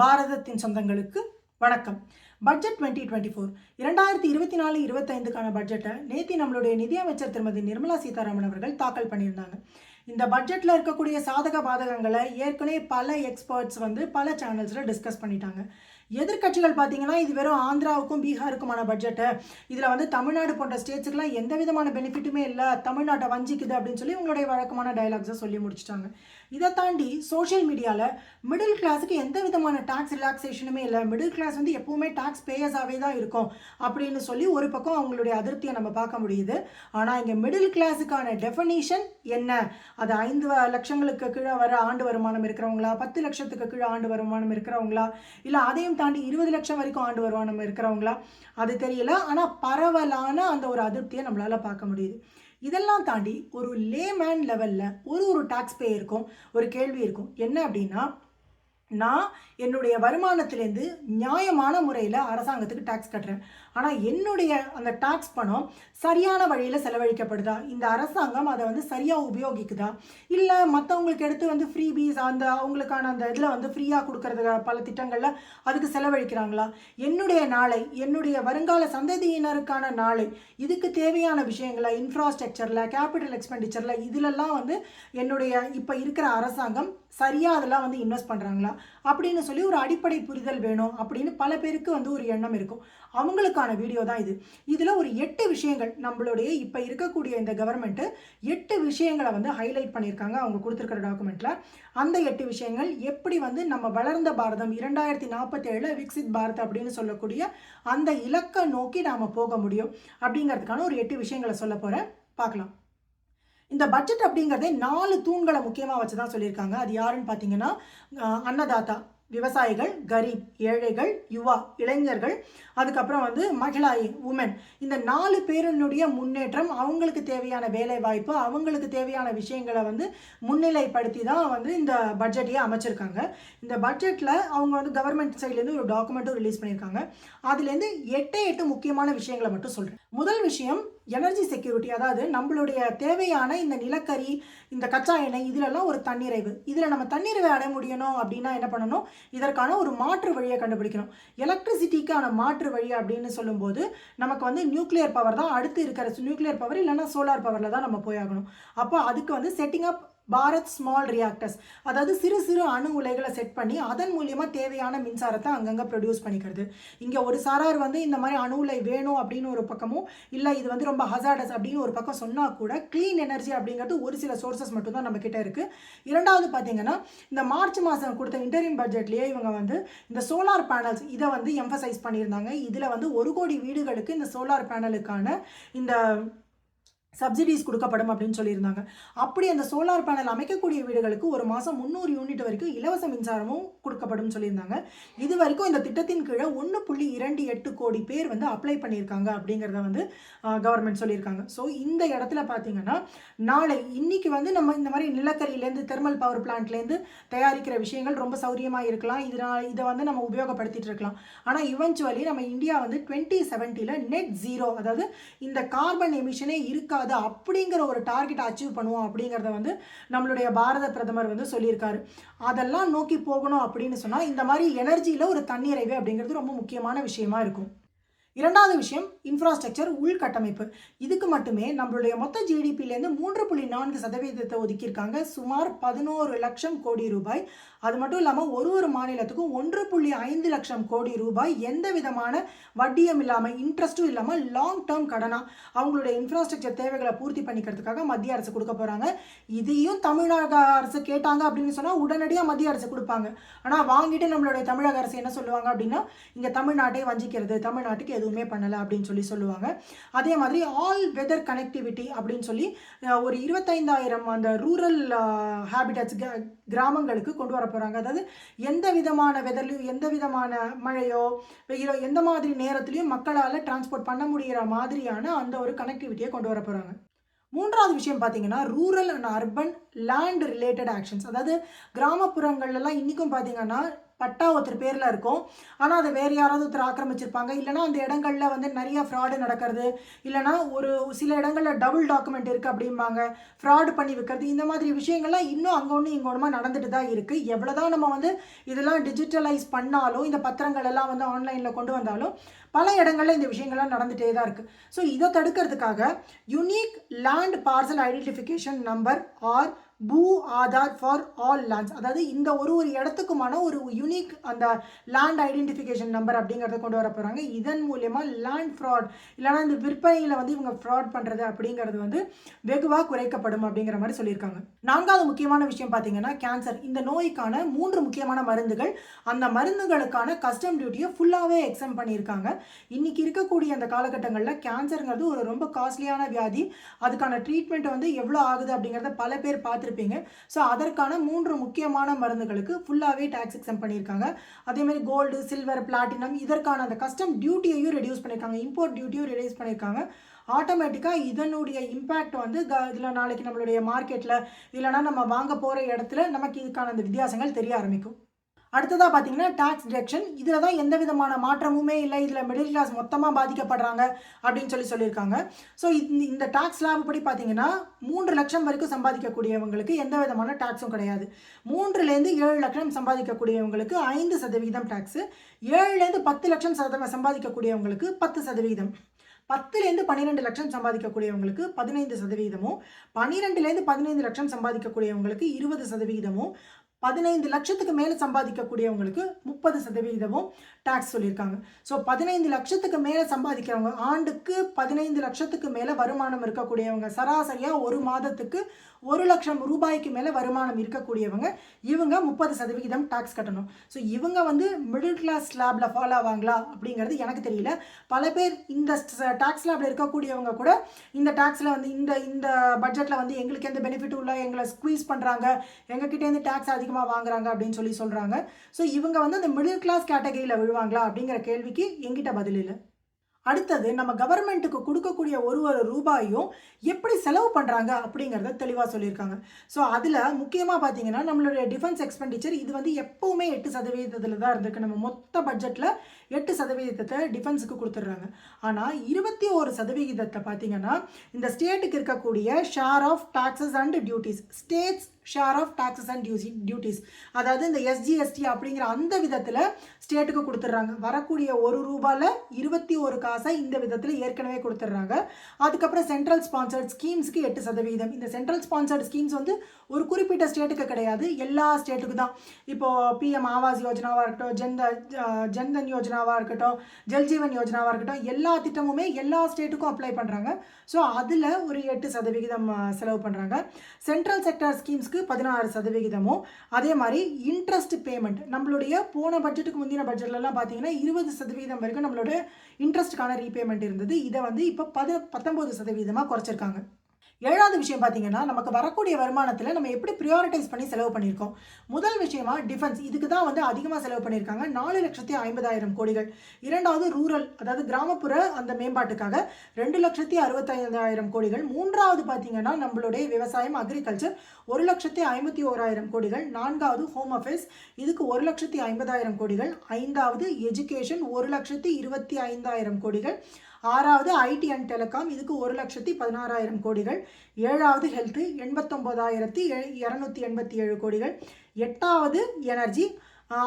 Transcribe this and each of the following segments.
பாரதத்தின் சொந்தங்களுக்கு வணக்கம். பட்ஜெட் டுவெண்ட்டி டுவெண்ட்டி ஃபோர் இரண்டாயிரத்தி இருபத்தி நாலு இருபத்தைந்துக்கான பட்ஜெட்டை நேத்தி நம்மளுடைய நிதியமைச்சர் திருமதி நிர்மலா சீதாராமன் அவர்கள் தாக்கல் பண்ணியிருந்தாங்க. இந்த பட்ஜெட்டில் இருக்கக்கூடிய சாதக பாதகங்களை ஏற்கனவே பல எக்ஸ்பர்ட்ஸ் வந்து பல சேனல்ஸில் டிஸ்கஸ் பண்ணிட்டாங்க. எதிர்க்கட்சிகள் பார்த்தீங்கன்னா இது வெறும் ஆந்திராவுக்கும் பீகாருக்குமான பட்ஜெட்டு இதில் வந்து தமிழ்நாடு போன்ற ஸ்டேட்ஸுக்கெலாம் எந்த விதமான பெனிஃபிட்டுமே இல்லை தமிழ்நாட்டை வஞ்சிக்குது அப்படின்னு சொல்லி உங்களுடைய வழக்கமான டைலாக்ஸை சொல்லி முடிச்சிட்டாங்க. இதை தாண்டி சோஷியல் மீடியாவில் மிடில் கிளாஸுக்கு எந்த விதமான டாக்ஸ் ரிலாக்ஸேஷனுமே இல்லை. மிடில் கிளாஸ் வந்து எப்பவுமே டாக்ஸ் பேயர்ஸாகவே தான் இருக்கும் அப்படின்னு சொல்லி ஒரு பக்கம் அவங்களுடைய அதிருப்தியை நம்ம பார்க்க முடியுது. ஆனால் இங்கே மிடில் கிளாஸுக்கான டெஃபனிஷன் என்ன? அது ஐந்து வ- லட்சங்களுக்கு கீழே வர ஆண்டு வருமானம் இருக்கிறவங்களா? பத்து லட்சத்துக்கு கீழே ஆண்டு வருமானம் இருக்கிறவங்களா? இல்லை அதையும் தாண்டி இருபது லட்சம் வரைக்கும் ஆண்டு வருமானம் இருக்கிறவங்களா? அது தெரியல. ஆனால் பரவலான அந்த ஒரு அதிருப்தியை நம்மளால் பார்க்க முடியுது. இதெல்லாம் தாண்டி ஒரு லேமேன் லெவலில் ஒரு ஒரு டாக்ஸ் பேயருக்கும் ஒரு கேள்வி இருக்கும். என்ன அப்படின்னா நான் என்னுடைய வருமானத்திலேருந்து நியாயமான முறையில் அரசாங்கத்துக்கு டாக்ஸ் கட்டுறேன். ஆனால் என்னுடைய அந்த டாக்ஸ் பணம் சரியான வழியில் செலவழிக்கப்படுதா? இந்த அரசாங்கம் அதை வந்து சரியாக உபயோகிக்குதா? இல்லை மற்றவங்களுக்கு எடுத்து வந்து ஃப்ரீ பீஸ் அந்த அவங்களுக்கான அந்த இதில் வந்து ஃப்ரீயாக கொடுக்கறது பல திட்டங்களில் அதுக்கு செலவழிக்கிறாங்களா? என்னுடைய நாளை என்னுடைய வருங்கால சந்ததியினருக்கான நாளை இதுக்கு தேவையான விஷயங்களை இன்ஃப்ராஸ்ட்ரக்சரில் கேபிட்டல் எக்ஸ்பெண்டிச்சரில் இதிலெல்லாம் வந்து என்னுடைய இப்போ இருக்கிற அரசாங்கம் சரியாக அதெல்லாம் வந்து இன்வெஸ்ட் பண்ணுறாங்களா அப்படின்னு சொல்லி ஒரு அடிப்படை புரிதல் வேணும் அப்படின்னு பல பேருக்கு வந்து ஒரு எண்ணம் இருக்கும். அவங்களுக்கான வீடியோ தான் இது. இதில் ஒரு எட்டு விஷயங்கள் நம்மளுடைய இப்போ இருக்கக்கூடிய இந்த கவர்மெண்ட்டு எட்டு விஷயங்களை வந்து ஹைலைட் பண்ணியிருக்காங்க. அவங்க கொடுத்துருக்கிற டாக்குமெண்ட்டில் அந்த எட்டு விஷயங்கள் எப்படி வந்து நம்ம வளர்ந்த பாரதம் இரண்டாயிரத்தி நாற்பத்தேழில் விக்சித் பாரத் அப்படின்னு சொல்லக்கூடிய அந்த இலக்கை நோக்கி நாம் போக முடியும் அப்படிங்கிறதுக்கான ஒரு எட்டு விஷயங்களை சொல்ல போகிறேன் பார்க்கலாம். இந்த பட்ஜெட் அப்படிங்கிறதே நாலு தூண்களை முக்கியமாக வச்சு தான் சொல்லியிருக்காங்க. அது யாருன்னு பார்த்தீங்கன்னா அன்னதாத்தா விவசாயிகள் கரீப் ஏழைகள் யுவா இளைஞர்கள் அதுக்கப்புறம் வந்து மகிழாய் உமன் இந்த நாலு பேரினுடைய முன்னேற்றம் அவங்களுக்கு தேவையான வேலை வாய்ப்பு அவங்களுக்கு தேவையான விஷயங்களை வந்து முன்னிலைப்படுத்தி தான் வந்து இந்த பட்ஜெட்டையே அமைச்சிருக்காங்க. இந்த பட்ஜெட்டில் அவங்க வந்து கவர்மெண்ட் சைட்லேருந்து ஒரு டாக்குமெண்ட்டும் ரிலீஸ் பண்ணியிருக்காங்க. அதுலேருந்து எட்டே எட்டு முக்கியமான விஷயங்களை மட்டும் சொல்கிறேன் முதல் விஷயம் எனர்ஜி செக்யூரிட்டி அதாவது நம்மளுடைய தேவையான இந்த நிலக்கரி இந்த கச்சா எண்ணெய் இதிலெல்லாம் ஒரு தன்னிறைவு. இதில் நம்ம தன்னிறைவை அடைய முடியணும் அப்படின்னா என்ன பண்ணணும்? இதற்கான ஒரு மாற்று வழியை கண்டுபிடிக்கணும். எலக்ட்ரிசிட்டிக்கான மாற்று வழி அப்படின்னு சொல்லும்போது நமக்கு வந்து நியூக்ளியர் பவர் தான் அடுத்து இருக்கிற நியூக்ளியர் பவர் இல்லைன்னா சோலார் பவரில் தான் நம்ம போயாகணும் அப்போ அதுக்கு வந்து setting up Bharat small reactors அதாவது சிறு சிறு அணு உலைகளை செட் பண்ணி அதன் மூலியமாக தேவையான மின்சாரத்தை அங்கங்கே ப்ரொடியூஸ் பண்ணிக்கிறது. இங்கே ஒரு சாரார் வந்து இந்த மாதிரி அணு உலை வேணும் அப்படின்னு ஒரு பக்கமும் இல்லை இது வந்து ரொம்ப ஹசார்டஸ் அப்படின்னு ஒரு பக்கம் சொன்னால் கூட க்ளீன் எனர்ஜி அப்படிங்கிறது ஒரு சில சோர்சஸ் மட்டும்தான் நம்மக்கிட்ட நம்ம கிட்ட இருக்குது இரண்டாவது பார்த்தீங்கன்னா இந்த மார்ச் மாதம் கொடுத்த இன்டரிம் பட்ஜெட்லேயே இவங்க வந்து இந்த சோலார் பேனல்ஸ் இதை வந்து எம்பசைஸ் பண்ணியிருந்தாங்க. இதில் வந்து ஒரு கோடி வீடுகளுக்கு இந்த சோலார் பேனலுக்கான இந்த சப்சிடிஸ் கொடுக்கப்படும் அப்படின்னு சொல்லியிருந்தாங்க. அப்படி அந்த சோலார் பேனல் அமைக்கக்கூடிய வீடுகளுக்கு ஒரு மாதம் முந்நூறு யூனிட் வரைக்கும் இலவச மின்சாரமும் கொடுக்கப்படும் சொல்லியிருந்தாங்க. இது வரைக்கும் இந்த திட்டத்தின் கீழே ஒன்று புள்ளி இரண்டு எட்டு கோடி பேர் வந்து அப்ளை பண்ணியிருக்காங்க அப்படிங்கிறத வந்து கவர்மெண்ட் சொல்லியிருக்காங்க. ஸோ இந்த இடத்துல பார்த்தீங்கன்னா நாளை இன்னைக்கு வந்து நம்ம இந்த மாதிரி நிலக்கரியிலேருந்து தெர்மல் பவர் பிளான்ட்லேருந்து தயாரிக்கிற விஷயங்கள் ரொம்ப சௌரியமாக இருக்கலாம். இதனால் இதை வந்து நம்ம உபயோகப்படுத்திட்டு இருக்கலாம். ஆனால் இவென்ச்சுவலி நம்ம இந்தியா வந்து டுவெண்ட்டி செவன்ட்டியில் நெட் ஜீரோ அதாவது இந்த கார்பன் எமிஷனே இருக்காது அப்படிங்கிற ஒரு டார்கெட் அச்சீவ் பண்ணுவோம் அப்படிங்கிறத வந்து நம்மளுடைய பாரத பிரதமர் வந்து சொல்லியிருக்காரு. அதெல்லாம் நோக்கி போகணும் அப்படின்னு சொன்னால் இந்த மாதிரி எனர்ஜியில் ஒரு தண்ணீரைவு அப்படிங்கிறது ரொம்ப முக்கியமான விஷயமா இருக்கும். இரண்டாவது விஷயம் இன்ஃப்ராஸ்ட்ரக்சர் உள்கட்டமைப்பு. இதுக்கு மட்டுமே நம்மளுடைய மொத்த ஜிடிபிலேருந்து மூன்று புள்ளி நான்கு சதவீதத்தை ஒதுக்கியிருக்காங்க. சுமார் பதினோரு லட்சம் கோடி ரூபாய் அது மட்டும் இல்லாமல் ஒரு ஒரு மாநிலத்துக்கும் ஒன்று புள்ளி ஐந்து லட்சம் கோடி ரூபாய் எந்த விதமான வட்டியும் இல்லாமல் இன்ட்ரெஸ்ட்டும் இல்லாமல் லாங் டேர்ம் கடனாக அவங்களுடைய இன்ஃப்ராஸ்ட்ரக்சர் தேவைகளை பூர்த்தி பண்ணிக்கிறதுக்காக மத்திய அரசு கொடுக்க போகிறாங்க இதையும் தமிழக அரசு கேட்டாங்க அப்படின்னு சொன்னால் உடனடியாக மத்திய அரசு கொடுப்பாங்க. ஆனால் வாங்கிட்டு நம்மளுடைய தமிழக அரசு என்ன சொல்லுவாங்க அப்படின்னா இங்கே தமிழ்நாட்டை வஞ்சிக்கிறது தமிழ்நாட்டுக்கு எதுவுமே பண்ணலை அப்படின்னு சொல்லி சொல்லுவாங்க. அதே மாதிரி ஆல் வெதர் கனெக்டிவிட்டி அப்படின்னு சொல்லி ஒரு இருபத்தைந்தாயிரம் அந்த ரூரல் ஹேபிட்டட்ஸ் கிராமங்களுக்கு கொண்டு வர போகிறாங்க அதாவது எந்த விதமான வெதர்லையும் எந்த விதமான மழையோ வெயிலோ எந்த மாதிரி நேரத்துலையும் மக்களால் டிரான்ஸ்போர்ட் பண்ண முடிகிற மாதிரியான அந்த ஒரு கனெக்டிவிட்டியை கொண்டு வர போகிறாங்க மூன்றாவது விஷயம் பார்த்தீங்கன்னா rural and urban land related actions அதாவது கிராமப்புறங்கள்லாம் இன்றைக்கும் பார்த்தீங்கன்னா பட்டா ஒருத்தர் பேரில் இருக்கும். ஆனால் அதை வேறு யாராவது ஒருத்தர் ஆக்கிரமிச்சிருப்பாங்க. இல்லைனா அந்த இடங்களில் வந்து நிறைய ஃப்ராடு நடக்கிறது. இல்லைனா ஒரு சில இடங்களில் டபுள் டாக்குமெண்ட் இருக்குது அப்படிம்பாங்க. ஃப்ராடு பண்ணி வைக்கிறது. இந்த மாதிரி விஷயங்கள்லாம் இன்னும் அங்கே ஒன்று இங்கே ஒன்றுமா நடந்துட்டு தான் இருக்குது எவ்வளோதான் நம்ம வந்து இதெல்லாம் டிஜிட்டலைஸ் பண்ணாலும் இந்த பத்திரங்கள் எல்லாம் வந்து ஆன்லைனில் கொண்டு வந்தாலும் பல இடங்களில் இந்த விஷயங்கள்லாம் நடந்துகிட்டே தான் இருக்குது ஸோ இதை தடுக்கிறதுக்காக unique land parcel identification number or Bhu Aadhaar for all lands அதாவது இந்த ஒரு ஒரு இடத்துக்குமான ஒரு யுனிக் அந்த லேண்ட் ஐடென்டிஃபிகேஷன் நம்பர் அப்படிங்கிறத கொண்டு வர போகிறாங்க இதன் மூலயமா லேண்ட் ஃப்ராட் இல்லைனா இந்த விற்பனையில் வந்து இவங்க ஃப்ராட் பண்ணுறது அப்படிங்கிறது வந்து வெகுவாக குறைக்கப்படும் அப்படிங்கிற மாதிரி சொல்லியிருக்காங்க. நான்காவது முக்கியமான விஷயம் பார்த்தீங்கன்னா கேன்சர் இந்த நோய்க்கான மூன்று முக்கியமான மருந்துகள் அந்த மருந்துகளுக்கான கஸ்டம் டியூட்டியை ஃபுல்லாகவே எக்ஸம் பண்ணியிருக்காங்க. இன்றைக்கி இருக்கக்கூடிய அந்த காலகட்டங்களில் கேன்சருங்கிறது ஒரு ரொம்ப காஸ்ட்லியான வியாதி. அதுக்கான ட்ரீட்மெண்ட் வந்து எவ்வளோ ஆகுது அப்படிங்கிறத பல பேர் பார்த்து பார்த்துருப்பீங்க. ஸோ அதற்கான மூன்று முக்கியமான மருந்துகளுக்கு ஃபுல்லாகவே டேக்ஸ் எக்ஸம் பண்ணியிருக்காங்க. அதே மாதிரி கோல்டு சில்வர் பிளாட்டினம் இதற்கான அந்த கஸ்டம் டியூட்டியையும் ரெடியூஸ் பண்ணியிருக்காங்க. இம்போர்ட் டியூட்டியும் ரெடியூஸ் பண்ணியிருக்காங்க. ஆட்டோமேட்டிக்காக இதனுடைய இம்பேக்ட் வந்து க இதில் நாளைக்கு நம்மளுடைய மார்க்கெட்டில் இல்லைனா நம்ம வாங்க போகிற இடத்துல நமக்கு இதுக்கான அந்த வித்தியாசங்கள் தெரிய ஆரம்பிக்கும். அடுத்ததாக பார்த்தீங்கன்னா டேக்ஸ் டிடக்ஷன் இதில் தான் எந்த விதமான மாற்றமுமே இல்லை. இதில் மிடில் கிளாஸ் மொத்தமாக பாதிக்கப்படுறாங்க அப்படின்னு சொல்லி சொல்லியிருக்காங்க. ஸோ இந்த இந்த டேக்ஸ் லாப படி பார்த்தீங்கன்னா மூன்று லட்சம் வரைக்கும் சம்பாதிக்கக்கூடியவங்களுக்கு எந்த விதமான டேக்ஸும் கிடையாது. மூன்றுலேருந்து ஏழு லட்சம் சம்பாதிக்கக்கூடியவங்களுக்கு ஐந்து சதவீதம் டேக்ஸு ஏழுலேருந்து பத்து லட்சம் சதவ சம்பாதிக்கக்கூடியவங்களுக்கு பத்து சதவீதம். பத்துலேருந்து பன்னிரெண்டு லட்சம் சம்பாதிக்கக்கூடியவங்களுக்கு பதினைந்து சதவீதமும் பன்னிரெண்டுலேருந்து பதினைந்து லட்சம் சம்பாதிக்கக்கூடியவங்களுக்கு இருபது சதவீதமும் பதினைந்து லட்சத்துக்கு மேலே சம்பாதிக்கக்கூடியவங்களுக்கு முப்பது சதவீதமும் டேக்ஸ் சொல்லியிருக்காங்க. ஸோ பதினைந்து லட்சத்துக்கு மேலே சம்பாதிக்கிறவங்க ஆண்டுக்கு பதினைந்து லட்சத்துக்கு மேலே வருமானம் இருக்கக்கூடியவங்க சராசரியாக ஒரு மாதத்துக்கு ஒரு லட்சம் ரூபாய்க்கு மேலே வருமானம் இருக்கக்கூடியவங்க இவங்க முப்பது சதவிகிதம் டேக்ஸ் கட்டணும். ஸோ இவங்க வந்து மிடில் கிளாஸ் ஸ்லாபில் ஃபாலோ ஆவாங்களா அப்படிங்கிறது எனக்கு தெரியல. பல பேர் இந்த டேக்ஸ் ஸ்லாபில் இருக்கக்கூடியவங்க கூட இந்த டேக்ஸில் வந்து இந்த இந்த பட்ஜெட்டில் வந்து எங்களுக்கு எந்த பெனிஃபிட்டும் இல்லை எங்களை ஸ்குவீஸ் பண்ணுறாங்க எங்ககிட்டேருந்து டேக்ஸ் அதிகமாக வாங்குறாங்க அப்படின்னு சொல்லி சொல்கிறாங்க ஸோ இவங்க வந்து அந்த மிடில் கிளாஸ் கேட்டகரியில் விழுவாங்களா அப்படிங்கிற கேள்விக்கு எங்கிட்ட பதில் இல்லை. அடுத்தது நம்ம கவர்மெண்ட்டுக்கு கொடுக்கக்கூடிய ஒரு ஒரு ரூபாயும் எப்படி செலவு பண்ணுறாங்க அப்படிங்கிறத தெளிவாக சொல்லியிருக்காங்க. ஸோ அதில் முக்கியமாக பார்த்தீங்கன்னா நம்மளுடைய டிஃபென்ஸ் எக்ஸ்பெண்டிச்சர் இது வந்து எப்போவுமே எட்டு சதவீதத்தில் தான் இருந்திருக்கு. நம்ம மொத்த பட்ஜெட்டில் எட்டு சதவீதத்தை டிஃபென்ஸுக்கு கொடுத்துட்றாங்க. ஆனால் இருபத்தி ஒரு சதவிகிதத்தை பார்த்தீங்கன்னா இந்த ஸ்டேட்டுக்கு இருக்கக்கூடிய share of taxes and duties states share of taxes and டியூசி duties அதாவது இந்த எஸ்ஜிஎஸ்டி அப்படிங்கிற அந்த விதத்தில் ஸ்டேட்டுக்கு கொடுத்துட்றாங்க. வரக்கூடிய ஒரு ரூபாயில் இருபத்தி ஒரு காசை இந்த விதத்தில் ஏற்கனவே கொடுத்துட்றாங்க. அதுக்கப்புறம் சென்ட்ரல் ஸ்பான்சர்ட் ஸ்கீம்ஸ்க்கு எட்டு சதவீதம். இந்த சென்ட்ரல் ஸ்பான்சர்ட் ஸ்கீம்ஸ் வந்து ஒரு குறிப்பிட்ட ஸ்டேட்டுக்கு கிடையாது. எல்லா ஸ்டேட்டுக்கு தான். இப்போது பிஎம் ஆவாஸ் யோஜனாவாக இருக்கட்டும் ஜென்த ஜன்தன் யோஜனாவாக இருக்கட்டும் ஜல்ஜீவன் யோஜனாவாக இருக்கட்டும் எல்லா திட்டமுமே எல்லா ஸ்டேட்டுக்கும் அப்ளை பண்ணுறாங்க ஸோ அதில் ஒரு எட்டு சதவிகிதம் uh, செலவு பண்ணுறாங்க சென்ட்ரல் செக்டர் ஸ்கீம்ஸ்க்கு பதினாறு சதவிகிதமும். அதே மாதிரி இன்ட்ரெஸ்ட் பேமெண்ட் நம்மளுடைய போன பட்ஜெட்டுக்கு முந்தின பட்ஜெட்லலாம் பார்த்தீங்கன்னா இருபது சதவீதம் வரைக்கும் நம்மளோட இன்ட்ரெஸ்ட்டுக்கான ரீபேமெண்ட் இருந்தது. இதை வந்து இப்போ பத பத்தொம்போது சதவீதமாக குறைச்சிருக்காங்க. ஏழாவது விஷயம் பார்த்தீங்கன்னா நமக்கு வரக்கூடிய வருமானத்தில் நம்ம எப்படி ப்ரியாரிட்டைஸ் பண்ணி செலவு பண்ணியிருக்கோம்? முதல் விஷயமா டிஃபென்ஸ் இதுக்கு தான் வந்து அதிகமாக செலவு பண்ணியிருக்காங்க. நாலு லட்சத்தி ஐம்பதாயிரம் கோடிகள். இரண்டாவது ரூரல் அதாவது கிராமப்புற அந்த மேம்பாட்டுக்காக ரெண்டு லட்சத்தி அறுபத்தைந்தாயிரம் கோடிகள். மூன்றாவது பார்த்தீங்கன்னா நம்மளுடைய விவசாயம் அக்ரிகல்ச்சர் ஒரு லட்சத்தி ஐம்பத்தி ஓராயிரம் கோடிகள். நான்காவது ஹோம் அஃபேர்ஸ் இதுக்கு ஒரு லட்சத்தி ஐம்பதாயிரம் கோடிகள். ஐந்தாவது எஜுகேஷன் ஒரு லட்சத்தி இருபத்தி ஐந்தாயிரம் கோடிகள். ஆறாவது ஐடி அண்ட் டெலிகாம் இதுக்கு ஒரு லட்சத்தி பதினாறாயிரம் கோடிகள். ஏழாவது ஹெல்த்து எண்பத்தொம்போதாயிரத்தி இரநூத்தி எண்பத்தி ஏழு கோடிகள். எட்டாவது எனர்ஜி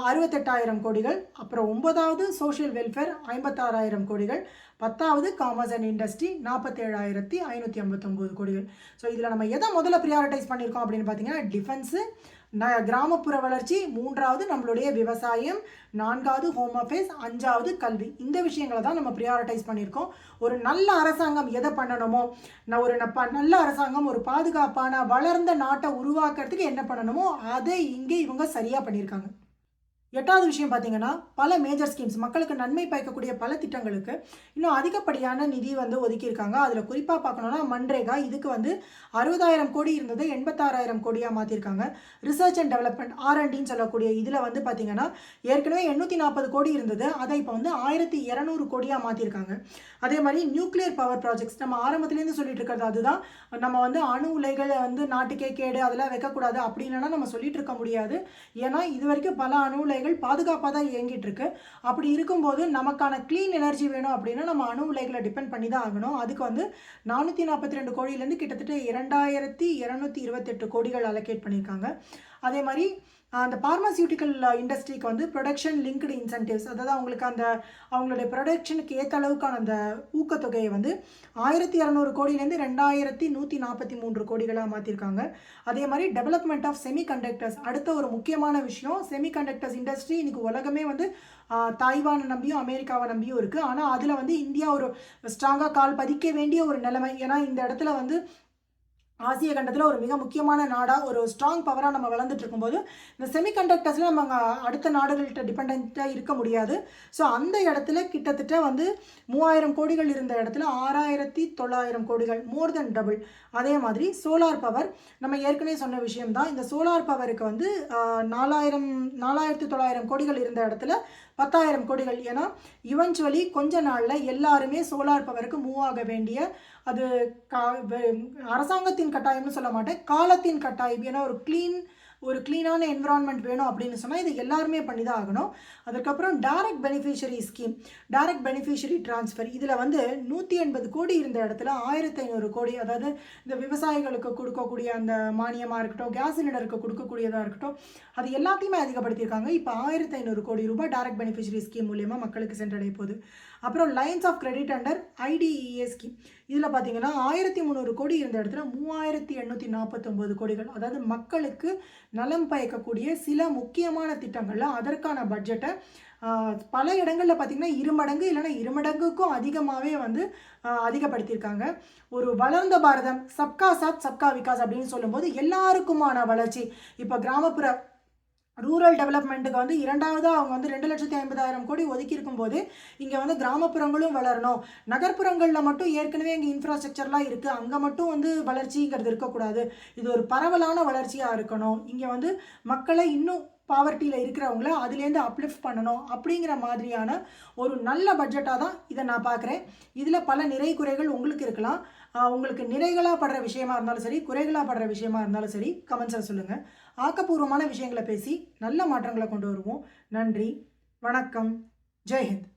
அறுபத்தெட்டாயிரம் கோடிகள். அப்புறம் ஒன்பதாவது சோஷியல் வெல்ஃபேர் ஐம்பத்தாறாயிரம் கோடிகள். பத்தாவது காமர்ஸ் அண்ட் இண்டஸ்ட்ரி நாற்பத்தேழாயிரத்தி ஐநூற்றி ஐம்பத்தொம்போது கோடிகள். ஸோ இதில் நம்ம எதை முதல்ல ப்ரியாரிட்டைஸ் பண்ணியிருக்கோம் அப்படின்னு பார்த்தீங்கன்னா டிஃபென்ஸு ந கிராமப்புற வளர்ச்சி மூன்றாவது நம்மளுடைய விவசாயம் நான்காவது ஹோம் அஃபேர்ஸ் அஞ்சாவது கல்வி. இந்த விஷயங்களை தான் நம்ம ப்ரியாரிட்டைஸ் பண்ணியிருக்கோம். ஒரு நல்ல அரசாங்கம் எதை பண்ணணுமோ நான் ஒரு நல்ல அரசாங்கம் ஒரு பாதுகாப்பான வளர்ந்த நாட்டை உருவாக்குறதுக்கு என்ன பண்ணணுமோ அதை இங்கே இவங்க சரியாக பண்ணியிருக்காங்க. எட்டாவது விஷயம் பார்த்தீங்கன்னா பல மேஜர் ஸ்கீம்ஸ் மக்களுக்கு நன்மை பயக்கக்கூடிய பல திட்டங்களுக்கு இன்னும் அதிகப்படியான நிதி வந்து ஒதுக்கியிருக்காங்க. அதில் குறிப்பாக பார்க்கணுன்னா மன்ரேகா இதுக்கு வந்து அறுபதாயிரம் கோடி இருந்தது எண்பத்தாறாயிரம் கோடியாக மாற்றிருக்காங்க ரிசர்ச் அண்ட் டெவலப்மெண்ட் ஆர்என்டின்னு சொல்லக்கூடிய இதில் வந்து பார்த்தீங்கன்னா ஏற்கனவே எண்ணூற்றி நாற்பது கோடி இருந்தது. அதை இப்போ வந்து ஆயிரத்தி இரநூறு கோடியாக மாற்றிருக்காங்க அதே மாதிரி நியூக்ளியர் பவர் ப்ராஜெக்ட்ஸ் நம்ம ஆரம்பத்துலேருந்து சொல்லிட்டு இருக்கிறது அதுதான். நம்ம வந்து அணு உலைகளை வந்து நாட்டுக்கே கேடு அதெல்லாம் வைக்கக்கூடாது அப்படின்னா நம்ம சொல்லிட்டு இருக்க முடியாது. ஏன்னா இது வரைக்கும் பல அணு உலை உலைகள் பாதுகாப்பாக தான் இயங்கிட்டு இருக்கு. அப்படி இருக்கும்போது நமக்கான க்ளீன் எனர்ஜி வேணும் அப்படின்னா நம்ம அணு உலைகளை டிபெண்ட் பண்ணி தான் ஆகணும். அதுக்கு வந்து நானூற்றி நாற்பத்தி ரெண்டு கோடியிலேருந்து கிட்டத்தட்ட இரண்டாயிரத்தி இரநூத்தி இருபத்தெட்டு கோடிகள் அலோகேட் பண்ணியிருக்காங்க. அதே மாதிரி அந்த பார்மாசியூட்டிக்கல் இண்டஸ்ட்ரிக்கு வந்து ப்ரொடக்ஷன் லிங்க்டு இன்சென்டிவ்ஸ் அதாவது அவங்களுக்கு அந்த அவங்களுடைய ப்ரொடக்ஷனுக்கு ஏற்ற அளவுக்கான அந்த ஊக்கத்தொகையை வந்து ஆயிரத்தி இரநூறு கோடியிலேருந்து ரெண்டாயிரத்தி நூற்றி நாற்பத்தி மூன்று கோடிகளாக மாற்றிருக்காங்க அதே மாதிரி டெவலப்மெண்ட் ஆஃப் செமிகண்டக்டர்ஸ் அடுத்த ஒரு முக்கியமான விஷயம் செமிகண்டக்டர்ஸ் இண்டஸ்ட்ரி இன்னைக்கு உலகமே வந்து தாய்வானை நம்பியும் அமெரிக்காவை நம்பியும் இருக்குது ஆனால் அதில் வந்து இந்தியா ஒரு ஸ்ட்ராங்காக கால் பதிக்க வேண்டிய ஒரு நிலைமை. ஏன்னா இந்த இடத்துல வந்து ஆசிய கண்டத்தில் ஒரு மிக முக்கியமான நாடாக ஒரு ஸ்ட்ராங் பவராக நம்ம வளர்ந்துட்டு இருக்கும்போது இந்த செமிகண்டக்டர்ஸில் நம்ம அடுத்த நாடுகள்கிட்ட டிபெண்ட்டாக இருக்க முடியாது. ஸோ அந்த இடத்துல கிட்டத்தட்ட வந்து மூவாயிரம் கோடிகள் இருந்த இடத்துல ஆறாயிரத்தி தொள்ளாயிரம் கோடிகள் மோர் தென் டபுள் அதே மாதிரி சோலார் பவர் நம்ம ஏற்கனவே சொன்ன விஷயம்தான். இந்த சோலார் பவருக்கு வந்து நாலாயிரம் நாலாயிரத்தி தொள்ளாயிரம் கோடிகள் இருந்த இடத்துல பத்தாயிரம் கோடிகள். ஏன்னா இவென்ச்சுவலி கொஞ்ச நாளில் எல்லாருமே சோலார் பவருக்கு மூவ் ஆக வேண்டிய அது கா வெ- அரசாங்கத்தின் கட்டாயம்னு சொல்ல மாட்டேன். காலத்தின் கட்டாயம். ஏன்னா ஒரு க்ளீன் ஒரு க்ளீனான என்விரான்மெண்ட் வேணும் அப்படின்னு சொன்னால் இது எல்லாருமே பண்ணி தான் ஆகணும். அதுக்கப்புறம் direct beneficiary scheme direct beneficiary transfer இதில் வந்து நூற்றி எண்பது கோடி இருந்த இடத்துல ஆயிரத்தி ஐநூறு கோடி அதாவது இந்த விவசாயிகளுக்கு கொடுக்கக்கூடிய அந்த மானியமாக இருக்கட்டும் கேஸ் சிலிண்டருக்கு கொடுக்கக்கூடியதாக இருக்கட்டும் அது எல்லாத்தையுமே அதிகப்படுத்தியிருக்காங்க. இப்போ ஆயிரத்தி ஐநூறு கோடி ரூபாய் டைரக்ட் பெனிஃபிஷரி ஸ்கீம் மூலியமாக மக்களுக்கு சென்றடைய போகுது. அப்புறம் lines of credit under IDEA scheme இதில் பார்த்தீங்கன்னா ஆயிரத்தி முந்நூறு கோடி இருந்த இடத்துல மூவாயிரத்தி எண்ணூற்றி நாற்பத்தொம்போது கோடிகள் அதாவது மக்களுக்கு நலம் பயக்கக்கூடிய சில முக்கியமான திட்டங்களில் அதற்கான பட்ஜெட்டை பல இடங்களில் பார்த்தீங்கன்னா இருமடங்கு இல்லைன்னா இருமடங்குக்கும் அதிகமாகவே வந்து அதிகப்படுத்தியிருக்காங்க. ஒரு வளர்ந்த பாரதம் சப்கா சாத் சப்கா விகாஸ் அப்படின்னு சொல்லும்போது எல்லாருக்குமான வளர்ச்சி. இப்போ கிராமப்புற ரூரல் டெவலப்மெண்ட்டுக்கு வந்து இரண்டாவது அவங்க வந்து ரெண்டு லட்சத்தி ஐம்பதாயிரம் கோடி ஒதுக்கி இருக்கும்போது இங்கே வந்து கிராமப்புறங்களும் வளரணும். நகர்ப்புறங்களில் மட்டும் ஏற்கனவே இங்கே இன்ஃப்ராஸ்ட்ரக்சர்லாம் இருக்குது அங்கே மட்டும் வந்து வளர்ச்சிங்கிறது இருக்கக்கூடாது. இது ஒரு பரவலான வளர்ச்சியாக இருக்கணும். இங்கே வந்து மக்களை இன்னும் பாவர்ட்டியில் இருக்கிறவங்கள அதுலேருந்து அப்லிஃப்ட் பண்ணணும் அப்படிங்கிற மாதிரியான ஒரு நல்ல பட்ஜெட்டாக தான் இதை நான் பார்க்குறேன் இதில் பல நிறை குறைகள் உங்களுக்கு இருக்கலாம். உங்களுக்கு நிறைகளாக படுற விஷயமா இருந்தாலும் சரி குறைகளாக படுற விஷயமா இருந்தாலும் சரி கமெண்ட்ஸாக சொல்லுங்கள் ஆக்கப்பூர்வமான விஷயங்களை பேசி நல்ல மாற்றங்களை கொண்டு வருவோம். நன்றி. வணக்கம். ஜெய்ஹிந்த்